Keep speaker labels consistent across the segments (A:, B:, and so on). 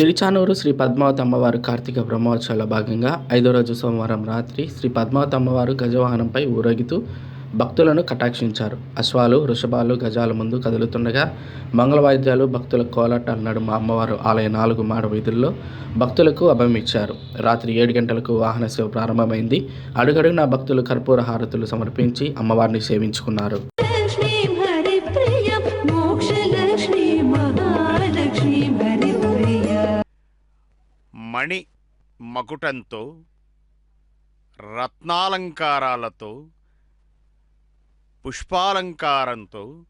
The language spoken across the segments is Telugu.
A: తిరుచానూరు శ్రీ పద్మావతి అమ్మవారు కార్తీక బ్రహ్మోత్సవాల భాగంగా ఐదో రోజు సోమవారం రాత్రి శ్రీ పద్మావతి అమ్మవారు గజవాహనంపై ఊరేగుతూ భక్తులను కటాక్షించారు. అశ్వాలు వృషభాలు గజాల ముందు కదులుతుండగా మంగళ వాయిద్యాలు భక్తుల కోలాటాల నడుమ అమ్మవారు ఆలయ నాలుగు మాడ వీధుల్లో భక్తులకు అభమిచ్చారు రాత్రి ఏడు గంటలకు వాహన సేవ ప్రారంభమైంది. అడుగడుగునా భక్తులు కర్పూర హారతులు సమర్పించి అమ్మవారిని సేవించుకున్నారు.
B: మణి మకుటంతో రత్నాలంకారాలతో పుష్పాలంకారంతో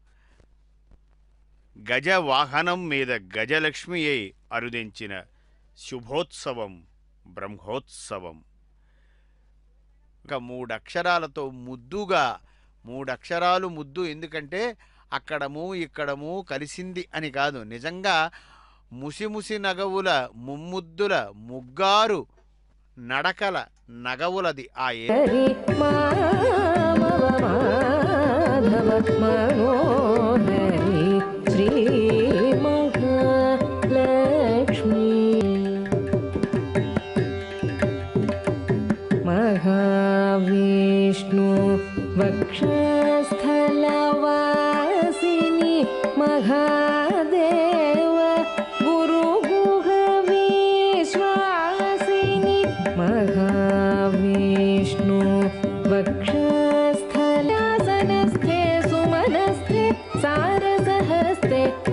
B: గజవాహనం మీద గజలక్ష్మియే అరుదించిన శుభోత్సవం బ్రహ్మోత్సవం. ఇంకా మూడు అక్షరాలతో ముద్దుగా మూడు అక్షరాలు ముద్దు ఎందుకంటే అక్కడము ఇక్కడము కలిసింది అని కాదు. నిజంగా ముసిముసి నగవుల ముమ్ముద్దుల ముగ్గారు నడకల నగవులది ఆ
C: మహావిష్ణు వక్షస్థలవాసిని మహాదేవ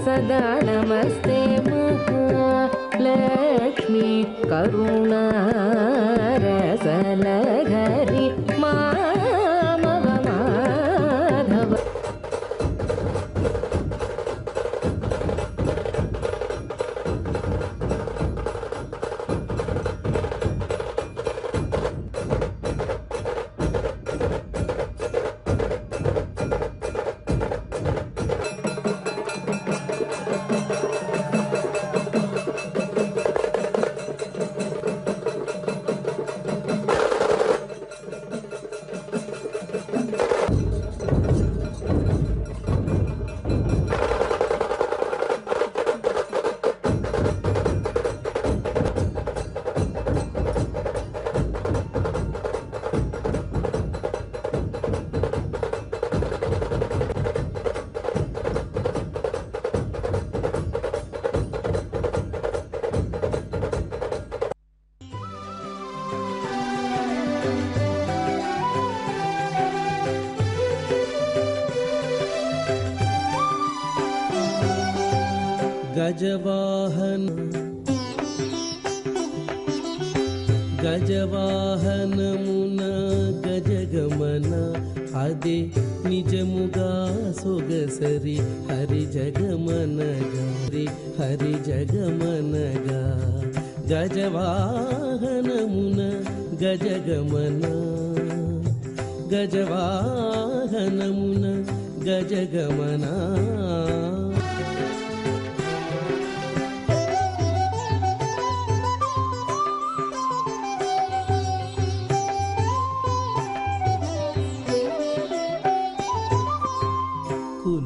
C: सदा नमस्ते महालक्ष्मी करुणारसलहरि
D: गजवाहन। गजवाहनमुना गज गमना आदि निजमुगा सोगसरि।
E: हरि जगमन गरि
D: हरि जगमनगवाहनमुन गजगमना। गजवामुन गजगमना।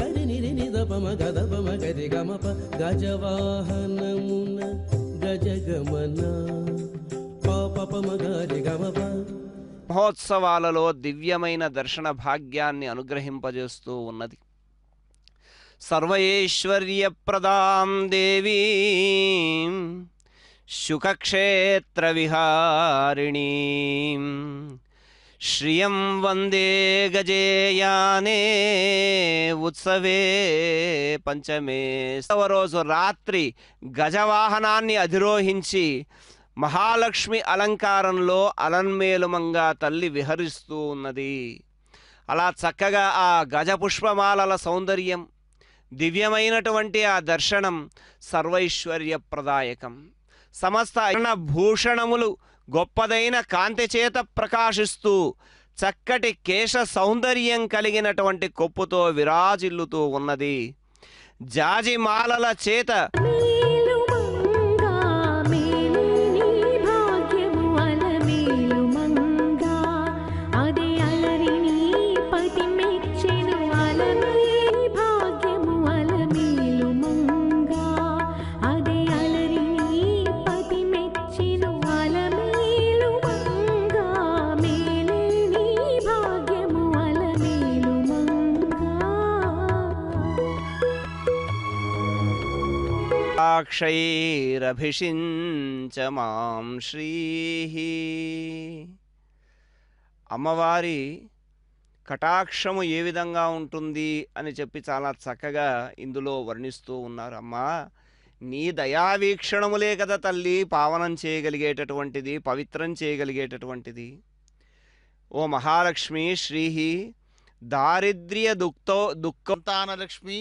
D: గరి నిరి నిద పమ గద పమ గరి గమ ప గజవాహనమున గజగమన గరి గమ ప
F: మహోత్సవాలలో దివ్యమైన దర్శన భాగ్యాన్ని అనుగ్రహింపజేస్తూ ఉన్నది. సర్వైశ్వర్యప్రదాం దేవీ శుకక్షేత్ర విహారిణీ శ్రియం వందే గజేయానే ఉత్సవే పంచమే. రోజు రాత్రి గజవాహనాన్ని అధిరోహించి మహాలక్ష్మి అలంకారంలో అలన్మేలుమంగా తల్లి విహరిస్తూ ఉన్నది. అలా చక్కగా ఆ గజపుష్పమాలల సౌందర్యం దివ్యమైనటువంటి ఆ దర్శనం సర్వైశ్వర్యప్రదాయకం. సమస్త భూషణములు గొప్పదైన కాంతి చేత ప్రకాశిస్తూ చక్కటి కేశ సౌందర్యం కలిగినటువంటి కొప్పుతో విరాజిల్లుతూ ఉన్నది. జాజిమాలల చేత కటాక్షైరభిషించ మాం శ్రీ. అమ్మవారి కటాక్షము ఏ విధంగా ఉంటుంది అని చెప్పి చాలా చక్కగా ఇందులో వర్ణిస్తూ ఉన్నారు అమ్మా నీ దయావీక్షణములే కదా తల్లి పావనం చేయగలిగేటటువంటిది పవిత్రం చేయగలిగేటటువంటిది. ఓ మహాలక్ష్మి శ్రీహి దారిద్ర్య దుఃఖో
B: దుఃఖంతానలక్ష్మి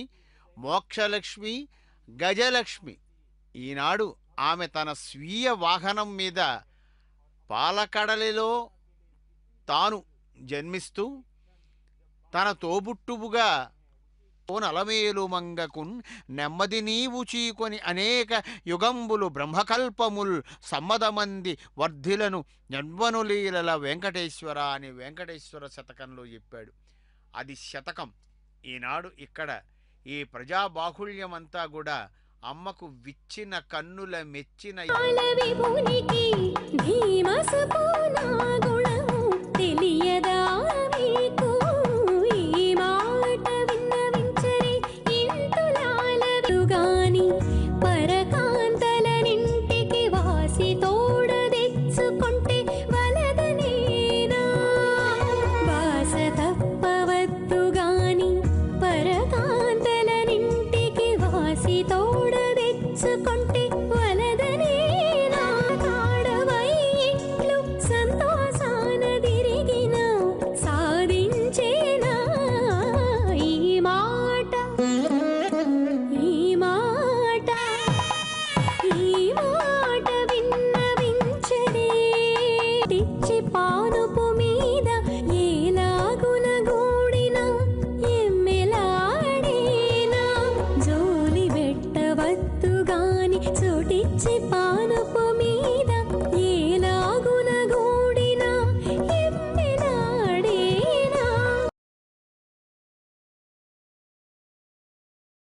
B: మోక్షలక్ష్మి గజలక్ష్మి. ఈనాడు ఆమె తన స్వీయ వాహనం మీద పాలకడలిలో తాను జన్మిస్తూ తన తోబుట్టువుగా ఓ నలమేలు మంగకున్ నెమ్మది నీవు చీకొని అనేక యుగంబులు బ్రహ్మకల్పముల్ సమ్మదమంది వర్ధిలను జన్మనులీలల వెంకటేశ్వర అని వెంకటేశ్వర శతకంలో చెప్పాడు. అది శతకం. ఈనాడు ఇక్కడ ఈ ప్రజాబాహుళ్యమంతా కూడా అమ్మకు విచ్చిన కన్నుల మెచ్చిన